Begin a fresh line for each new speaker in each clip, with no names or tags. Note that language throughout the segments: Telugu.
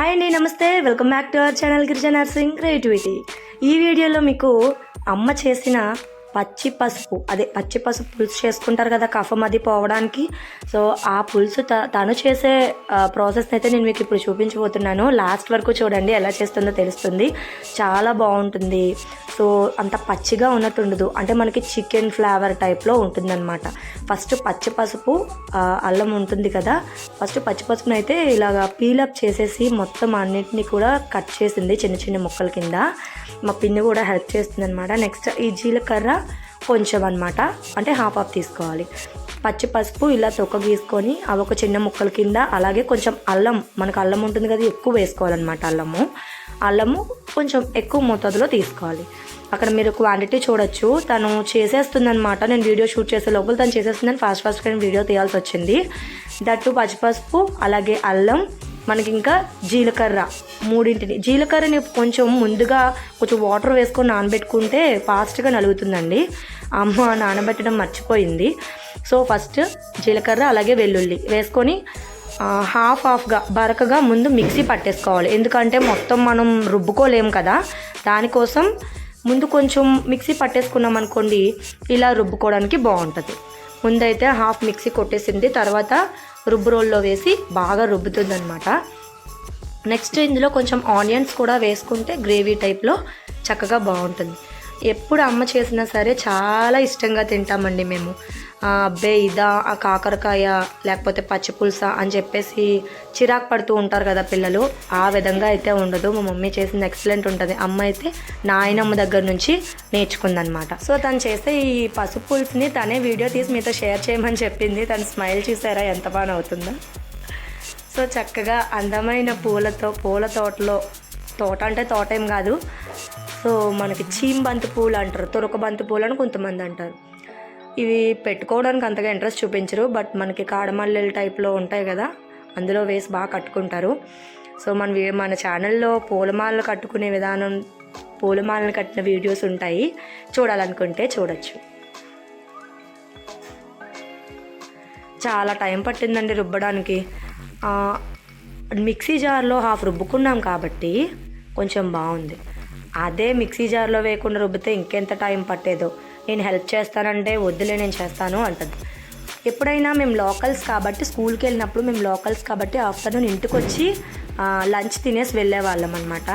హాయ్ అండి నమస్తే. Welcome back to our channel Girija Narsing creativity. ఈ వీడియోలో మీకు అమ్మ చేసిన పచ్చి పసుపు. అదే పచ్చి పసుపు పులుసు చేసుకుంటారు కదా కఫం అది పోవడానికి. సో ఆ పులుసు త తను చేసే ప్రాసెస్ అయితే నేను మీకు ఇప్పుడు చూపించబోతున్నాను. లాస్ట్ వరకు చూడండి ఎలా చేస్తుందో తెలుస్తుంది. చాలా బాగుంటుంది. సో అంత పచ్చిగా ఉన్నట్టు ఉండదు అంటే మనకి చికెన్ ఫ్లేవర్ టైప్లో ఉంటుందన్నమాట. ఫస్ట్ పచ్చి పసుపు అల్లం ఉంటుంది కదా. ఫస్ట్ పచ్చి పసుపుని అయితే ఇలాగ పీలప్ చేసేసి మొత్తం అన్నింటినీ కూడా కట్ చేసింది చిన్న చిన్న ముక్కల కింద. మా పిన్ని కూడా హెల్ప్ చేస్తుంది అనమాట నెక్స్ట్ ఈ జీలకర్ర కొంచెం అనమాట అంటే హాఫ్ హాఫ్ తీసుకోవాలి. పచ్చి పసుపు ఇలా తొక్క గీసుకొని అవి ఒక చిన్న ముక్కల కింద అలాగే కొంచెం అల్లం మనకు అల్లం ఉంటుంది కదా ఎక్కువ వేసుకోవాలన్నమాట అల్లము. అల్లము కొంచెం ఎక్కువ మోతాదులో తీసుకోవాలి. అక్కడ మీరు క్వాంటిటీ చూడొచ్చు. తను చేసేస్తుందనమాట నేను వీడియో షూట్ చేసే లోపల తను చేసేస్తుందని ఫాస్ట్ ఫాస్ట్గా నేను వీడియో తీయాల్సి వచ్చింది. దట్టు పచ్చిపసుపు అలాగే అల్లం మనకి ఇంకా జీలకర్ర మూడింటిని. జీలకర్రని కొంచెం ముందుగా కొంచెం వాటర్ వేసుకొని నానబెట్టుకుంటే ఫాస్ట్గా నలుగుతుందండి. అమ్మ నానబెట్టడం మర్చిపోయింది. సో ఫస్ట్ జీలకర్ర అలాగే వెల్లుల్లి వేసుకొని హాఫ్ హాఫ్గా బరకగా ముందు మిక్సీ పట్టేసుకోవాలి. ఎందుకంటే మొత్తం మనం రుబ్బుకోలేం కదా. దానికోసం ముందు కొంచెం మిక్సీ పట్టేసుకున్నాం అనుకోండి ఇలా రుబ్బుకోవడానికి బాగుంటుంది. ముందైతే హాఫ్ మిక్సీ కొట్టేసింది తర్వాత రుబ్బు రోల్లో వేసి బాగా రుబ్బుతుంది నెక్స్ట్ ఇందులో కొంచెం ఆనియన్స్ కూడా వేసుకుంటే గ్రేవీ టైప్లో చక్కగా బాగుంటుంది. ఎప్పుడు అమ్మ చేసినా సరే చాలా ఇష్టంగా తింటామండి మేము. అబ్బే ఇదా ఆ కాకరకాయ లేకపోతే పచ్చిపులుస అని చెప్పేసి చిరాకు పడుతూ ఉంటారు కదా పిల్లలు. ఆ విధంగా అయితే ఉండదు. మా మమ్మీ చేసింది ఎక్సలెంట్ ఉంటుంది. అమ్మ అయితే నాయనమ్మ దగ్గర నుంచి నేర్చుకుందనమాట సో తను చేస్తే ఈ పసుపు పులుసుని తనే వీడియో తీసి మీతో షేర్ చేయమని చెప్పింది. తను స్మైల్ చూసారా? ఎంత బాగా అవుతుందో. సో చక్కగా అందమైన పూలతో పూల తోటలో తోట అంటే తోట ఏం కాదు. సో మనకి చీమ్ బంతి పూలు అంటారు తొరక బంతి పూలు అని కొంతమంది అంటారు. ఇవి పెట్టుకోవడానికి అంతగా ఇంట్రెస్ట్ చూపించరు బట్ మనకి కాడమల్లెలు టైప్లో ఉంటాయి కదా అందులో వేసి బాగా కట్టుకుంటారు. సో మన మన ఛానల్లో పూలమాలలు కట్టుకునే విధానం పూలమాలలు కట్టిన వీడియోస్ ఉంటాయి. చూడాలనుకుంటే చూడొచ్చు. చాలా టైం పట్టిందండి రుబ్బడానికి. మిక్సీ జార్లో హాఫ్ రుబ్బుకున్నాం కాబట్టి కొంచెం బాగుంది. అదే మిక్సీ జార్లో వేయకుండా రుబ్బితే ఇంకెంత టైం పట్టేదో. నేను హెల్ప్ చేస్తానంటే వద్దులే నేను చేస్తాను అంటుంది. ఎప్పుడైనా మేము లోకల్స్ కాబట్టి స్కూల్కి వెళ్ళినప్పుడు మేము లోకల్స్ కాబట్టి ఆఫ్టర్నూన్ ఇంటికి వచ్చి లంచ్ తినేసి వెళ్ళేవాళ్ళం అనమాట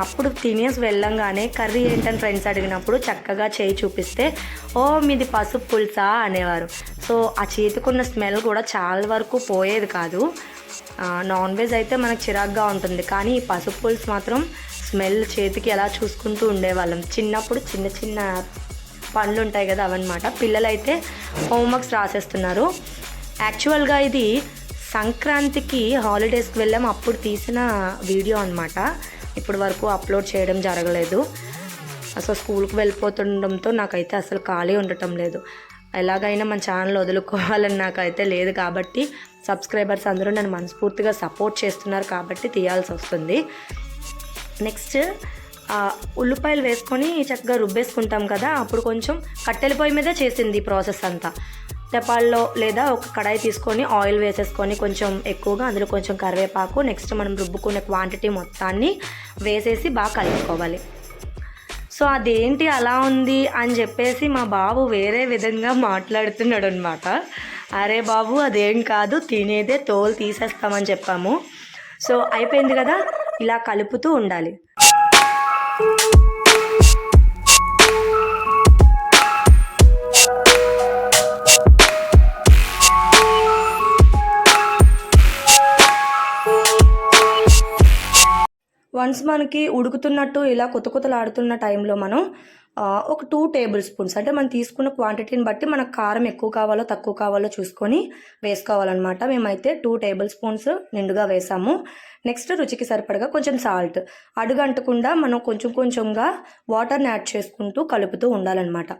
అప్పుడు తినేసి వెళ్ళంగానే కర్రీ ఏంటని ఫ్రెండ్స్ అడిగినప్పుడు చక్కగా చేయి చూపిస్తే ఓ మీది పసుపు పులుసా? అనేవారు. సో ఆ చేతికున్న స్మెల్ కూడా చాలా వరకు పోయేది కాదు. నాన్ వెజ్ అయితే మనకు చిరాగ్గా ఉంటుంది. కానీ ఈ పసుపు పులుసు మాత్రం స్మెల్ చేతికి ఎలా చూసుకుంటూ ఉండేవాళ్ళం. చిన్నప్పుడు చిన్న చిన్న పనులు ఉంటాయి కదా అవన్నమాట. పిల్లలైతే హోంవర్క్స్ రాసేస్తున్నారు. యాక్చువల్గా ఇది సంక్రాంతికి హాలిడేస్కి వెళ్ళాం. అప్పుడు తీసిన వీడియో అనమాట ఇప్పటి వరకు అప్లోడ్ చేయడం జరగలేదు. అసలు స్కూల్కి వెళ్ళిపోతుండడంతో నాకైతే అసలు ఖాళీ ఉండటం లేదు. ఎలాగైనా మన ఛానల్ వదులుకోవాలని నాకైతే లేదు కాబట్టి సబ్స్క్రైబర్స్ అందరూ నన్ను మనస్ఫూర్తిగా సపోర్ట్ చేస్తున్నారు కాబట్టి తీయాల్సి వస్తుంది. నెక్స్ట్ ఉల్లిపాయలు వేసుకొని చక్కగా రుబ్బేసుకుంటాం కదా అప్పుడు కొంచెం కట్టెల పొయ్యి మీదే చేసింది ఈ ప్రాసెస్ అంతా. తెపాల్లో లేదా ఒక కడాయి తీసుకొని ఆయిల్ వేసేసుకొని కొంచెం ఎక్కువగా అందులో కొంచెం కరివేపాకు నెక్స్ట్ మనం రుబ్బుకునే క్వాంటిటీ మొత్తాన్ని వేసేసి బాగా కలుపుకోవాలి. సో అదేంటి అలా ఉంది అని చెప్పేసి మా బాబు వేరే విధంగా మాట్లాడుతున్నాడు అనమాట అరే బాబు అదేం కాదు తినేదే తోలు తీసేస్తామని చెప్పాము. సో అయిపోయింది కదా? ఇలా కలుపుతూ ఉండాలి. వన్స్ మనకి ఉడుకుతున్నట్టు ఇలా కొత్త కొత్తలు ఆడుతున్న టైంలో మనం ఒక టూ టేబుల్ స్పూన్స్ అంటే మనం తీసుకున్న క్వాంటిటీని బట్టి మనకు కారం ఎక్కువ కావాలో తక్కువ కావాలో చూసుకొని వేసుకోవాలన్నమాట. మేమైతే టూ టేబుల్ స్పూన్స్ నిండుగా వేసాము. నెక్స్ట్ రుచికి సరిపడగా కొంచెం సాల్ట్ అడుగంటకుండా మనం కొంచెం కొంచెంగా వాటర్ని యాడ్ చేసుకుంటూ కలుపుతూ ఉండాలన్నమాట.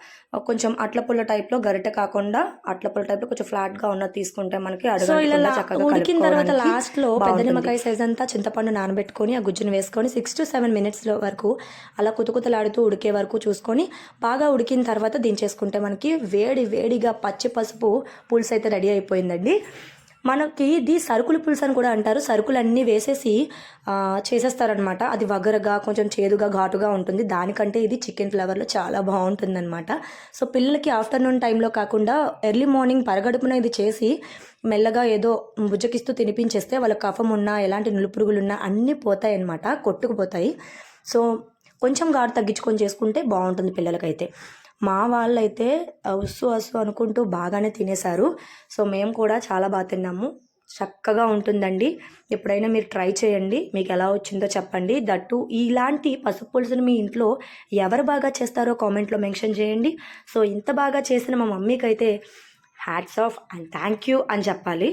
కొంచెం అట్ల పుల్ల టైప్లో గరిటె కాకుండా అట్ల పుల్ల టైప్లో కొంచెం ఫ్లాట్గా ఉన్నది తీసుకుంటే మనకి
ఉడికిన తర్వాత
కలుపుకోవడానికి
లాస్ట్లో పెద్ద. నిమ్మకాయ సైజ్ అంతా చింతపండు నానబెట్టుకొని ఆ గుజ్జును వేసుకొని సిక్స్ టు సెవెన్ మినిట్స్ వరకు అలా కుతుకుతలాడుతూ ఉడికే వరకు చూసుకొని బాగా ఉడికిన తర్వాత దించేసుకుంటే మనకి వేడి వేడిగా పచ్చి పసుపు పులుసు అయితే రెడీ అయిపోయిందండి.
మనకి ఇది సరుకులు పులుసు అని కూడా అంటారు. సరుకులు అన్నీ వేసేసి చేసేస్తారనమాట అది వగరగా కొంచెం చేదుగా ఘాటుగా ఉంటుంది. దానికంటే ఇది చికెన్ ఫ్లేవర్లో చాలా బాగుంటుందన్నమాట. సో పిల్లలకి ఆఫ్టర్నూన్ టైంలో కాకుండా ఎర్లీ మార్నింగ్ పరగడుపున ఇది చేసి మెల్లగా ఏదో బుజ్జకిస్తూ తినిపించేస్తే వాళ్ళ కఫం ఉన్నా ఎలాంటి నులుపురుగులు ఉన్నా అన్నీ పోతాయి అన్నమాట కొట్టుకుపోతాయి. సో కొంచెం ఘాటు తగ్గించుకొని చేసుకుంటే బాగుంటుంది పిల్లలకైతే. మా వాళ్ళైతే అస్సు అస్సు అనుకుంటూ బాగానే తినేశారు. సో మేము కూడా చాలా బాగా తిన్నాము. చక్కగా ఉంటుందండి. ఎప్పుడైనా మీరు ట్రై చేయండి. మీకు ఎలా వచ్చిందో చెప్పండి. దట్టు ఇలాంటి పసుపు పులుసును మీ ఇంట్లో ఎవరు బాగా చేస్తారో కామెంట్లో మెన్షన్ చేయండి. సో ఇంత బాగా చేసిన మా మమ్మీకి అయితే hats off and thank you అని చెప్పాలి.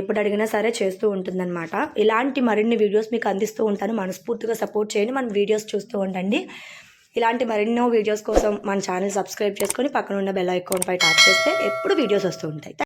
ఎప్పుడు అడిగినా సరే చేస్తూ ఉంటుందన్నమాట. ఇలాంటి మరిన్ని వీడియోస్ మీకు అందిస్తూ ఉంటాను. మనస్ఫూర్తిగా సపోర్ట్ చేయండి. మన వీడియోస్ చూస్తూ ఉండండి. ఇలాంటి మరెన్నో వీడియోస్ కోసం మన ఛానల్ సబ్స్క్రైబ్ చేసుకొని పక్కన ఉన్న బెల్ ఐకాన్ పై ట్యాప్ చేస్తే ఎప్పుడు వీడియోస్ వస్తూ ఉంటాయి.